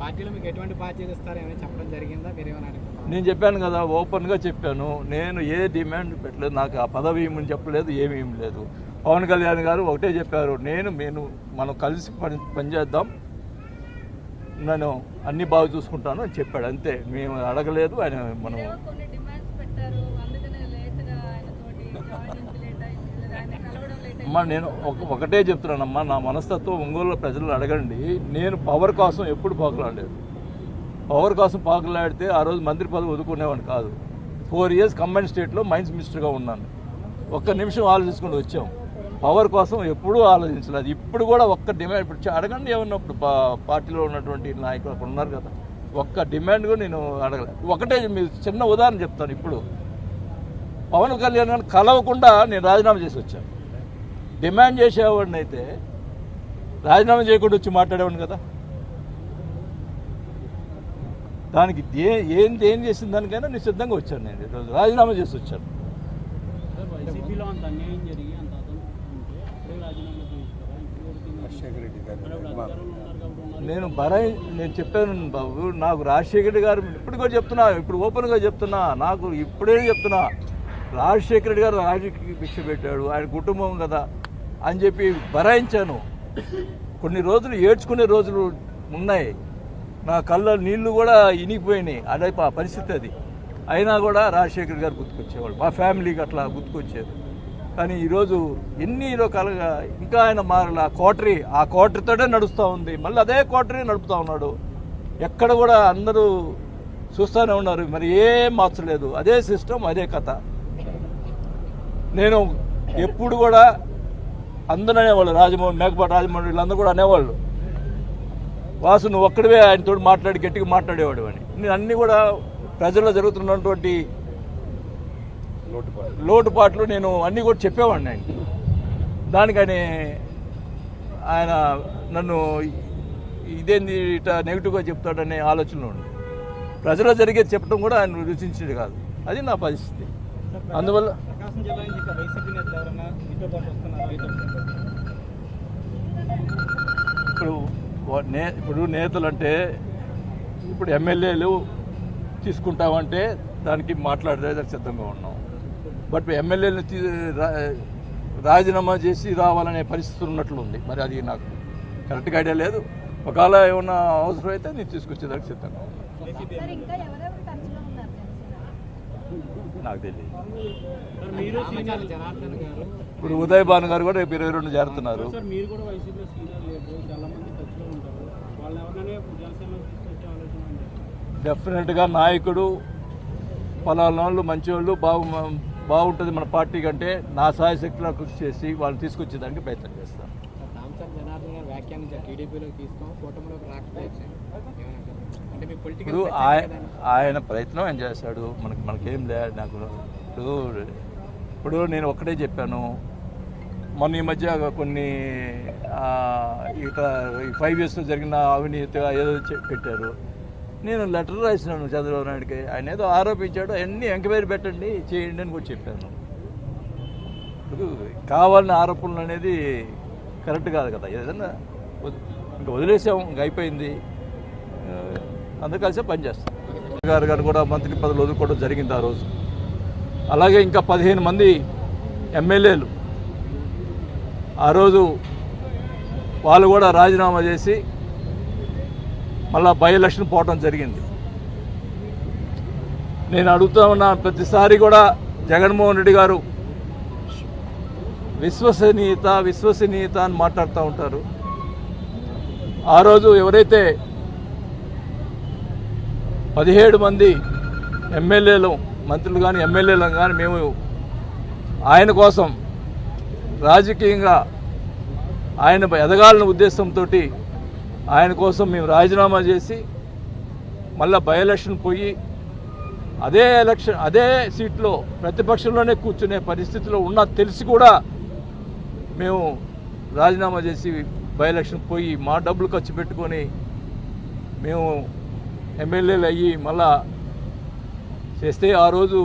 పార్టీలో మీకు ఎటువంటి బాధ్యత ఇస్తారో ఏమైనా చెప్పడం జరిగిందా? మీరు నేను చెప్పాను కదా ఓపెన్గా చెప్పాను. నేను ఏ డిమాండ్ పెట్టలేదు నాకు ఆ పదవి ఏమని చెప్పలేదు ఏమీ లేదు. పవన్ కళ్యాణ్ గారు ఒకటే చెప్పారు నేను నేను మనం కలిసి పని పనిచేద్దాం నేను అన్ని బాగా చూసుకుంటాను అని చెప్పాడు. అంతే మేము అడగలేదు ఆయన మనం అమ్మా నేను ఒక ఒకటే చెప్తున్నానమ్మా నా మనస్తత్వం ఒంగోలు ప్రజలు అడగండి. నేను పవర్ కోసం ఎప్పుడు పాకులాడలేదు. పవర్ కోసం పాకులాడితే ఆ రోజు మంత్రి పదవి వదుకునేవాడిని కాదు. ఫోర్ ఇయర్స్ కంబైన్ స్టేట్లో మైన్స్ మినిస్టర్గా ఉన్నాను. ఒక్క నిమిషం ఆలోచించుకుని వచ్చాం. పవర్ కోసం ఎప్పుడూ ఆలోచించలేదు. ఇప్పుడు కూడా ఒక్క డిమాండ్ ఇప్పుడు అడగండి ఏమన్నప్పుడు పా- పార్టీలో ఉన్నటువంటి నాయకులు అక్కడ ఉన్నారు కదా. ఒక్క డిమాండ్ కూడా నేను అడగలేదు. ఒకటే మీరు చిన్న ఉదాహరణ చెప్తాను ఇప్పుడు. పవన్ కళ్యాణ్ గారిని కలవకుండా నేను రాజీనామా చేసి వచ్చాను. డిమాండ్ చేసేవాడిని అయితే రాజీనామా చేయకుండా వచ్చి మాట్లాడేవాడిని కదా. దానికి ఏ ఏం ఏం చేసిన దానికైనా సిద్ధంగా వచ్చాను నేను. ఈరోజు రాజీనామా చేసి వచ్చాను. నేను బరాయి నేను చెప్పాను బాబు నాకు రాజశేఖర్ రెడ్డి గారు ఇప్పుడు కూడా చెప్తున్నా ఇప్పుడు ఓపెన్గా చెప్తున్నా నాకు ఇప్పుడే చెప్తున్నా. రాజశేఖర రెడ్డి గారు రాజకీయ భిక్ష పెట్టాడు ఆయన కుటుంబం కదా. అని చెప్పి బరాయించాను. కొన్ని రోజులు ఏడ్చుకునే రోజులు ఉన్నాయి. నా కళ్ళ నీళ్ళు కూడా ఇనిగిపోయినాయి. అదే ప- పరిస్థితి అది. అయినా కూడా రాజశేఖర్ గారు గుర్తుకొచ్చేవాళ్ళు. మా ఫ్యామిలీకి అట్లా గుర్తుకొచ్చేది. కానీ ఈరోజు ఎన్ని రకాలుగా ఇంకా ఆయన మారల. కోటరీ ఆ కోటరీతోనే నడుస్తూ ఉంది. మళ్ళీ అదే కోటరీ నడుపుతూ ఉన్నాడు. ఎక్కడ కూడా అందరూ చూస్తూనే ఉన్నారు. మరి ఏం మార్చలేదు. అదే సిస్టమ్ అదే కథ. నేను ఎప్పుడు కూడా అందరూ అనేవాళ్ళు రాజమోహన్ మేకపాటి రాజమోహన్ వీళ్ళందరూ కూడా అనేవాళ్ళు. వాసు నువ్వు ఒక్కడివే ఆయనతో మాట్లాడి గట్టిగా మాట్లాడేవాడు అని. నేను అన్నీ కూడా ప్రజల్లో జరుగుతున్నటువంటి లోటుపాటు లోటుపాట్లు నేను అన్నీ కూడా చెప్పేవాడిని ఆయన. దానికని ఆయన నన్ను ఇదేంది ఇట్లా నెగిటివ్గా చెప్తాడనే ఆలోచనలో ఉండి. ప్రజల్లో జరిగేది చెప్పడం కూడా ఆయన రుచించేది కాదు. అది నా పరిస్థితి. అందువల్ల ప్రకాశం జిల్లా నుంచి ఇంకా వైసీపీ నేతలు ఎవరైనా మీతో పాటు వస్తున్నారా? ఇప్పుడు వా- నే ఇప్పుడు నేతలు అంటే ఇప్పుడు ఎమ్మెల్యేలు తీసుకుంటామంటే దానికి మాట్లాడేదానికి సిద్ధంగా ఉన్నాం. బట్ ఎమ్మెల్యేలు రాజీనామా చేసి రావాలనే పరిస్థితి ఉన్నట్లు ఉంది. మరి అది నాకు కరెక్ట్గా ఐడియా లేదు. ఒకవేళ ఏమన్నా అవసరం అయితే నేను తీసుకొచ్చేదానికి సిద్ధంగా ఉన్నాను నాకు తెలియదు. సార్ మీరు రామచారి జనార్దన్ గారు. ఇప్పుడు ఉదయ్ భాను గారు కూడా రేపు ఇరవై రెండు చేరుతున్నారు. సార్ మీరు కూడా వైసీపీలో సీనియర్ లీడర్ చాలా మంది టచ్లో ఉంటారు. వాళ్ళని ఎవరినైనా జనసేనలో తీసుకొచ్చే ఆలోచన ఉంది డెఫినెట్గా నాయకుడు పలానా వాళ్ళు మంచివాళ్ళు బాగు బాగుంటుంది మన పార్టీ కంటే నా సాయశక్తిలో కృషి చేసి వాళ్ళని తీసుకొచ్చేదానికి ప్రయత్నం చేస్తాను ఇప్పుడు ఆయన ఆయన ప్రయత్నం ఆయన చేశాడు. మనకి మనకేం లేదు నాకు ఇప్పుడు ఇప్పుడు నేను ఒక్కటే చెప్పాను. మొన్న ఈ మధ్య కొన్ని ఆ, ఇక ఈ ఫైవ్ ఇయర్స్లో జరిగిన అవినీతి ఏదో పెట్టారు. నేను లెటర్ రాసినాను చంద్రబాబు నాయుడుకి. ఆయన ఏదో ఆరోపించాడు అన్నీ ఎంక్వైరీ పెట్టండి చేయండి అని కూడా చెప్పాను. ఇప్పుడు కావాలని ఆరోపణలు అనేది కరెక్ట్ కాదు కదా. ఏదన్నా ఇంకా వదిలేసాము ఇంకా అయిపోయింది. అందరు అందరూ కలిసే పనిచేస్తాం గారు గారు కూడా మంత్రి పదవులు వదులుకోవడం జరిగింది ఆ రోజు. అలాగే ఇంకా పదిహేను మంది ఎమ్మెల్యేలు ఆ రోజు వాళ్ళు కూడా రాజీనామా చేసి మళ్ళా బై ఎలక్షన్ పోవడం జరిగింది. నేను అడుగుతా ఉన్న ప్రతిసారి కూడా జగన్మోహన్ రెడ్డి గారు విశ్వసనీయత విశ్వసనీయత అని మాట్లాడుతూ ఉంటారు. ఆ రోజు ఎవరైతే పదిహేడు మంది ఎమ్మెల్యేలు మంత్రులు కానీ ఎమ్మెల్యేలు కానీ మేము ఆయన కోసం రాజకీయంగా ఆయన ఎదగాలన్న ఉద్దేశంతో ఆయన కోసం మేము రాజీనామా చేసి మళ్ళా బై ఎలక్షన్ పోయి అదే ఎలక్షన్ అదే సీట్లో ప్రతిపక్షంలోనే కూర్చునే పరిస్థితిలో ఉన్న తెలిసి కూడా మేము రాజీనామా చేసి బై ఎలక్షన్ పోయి మా డబ్బులు ఖర్చు పెట్టుకొని మేము ఎమ్మెల్యేలు అయ్యి మళ్ళా చేస్తే ఆ రోజు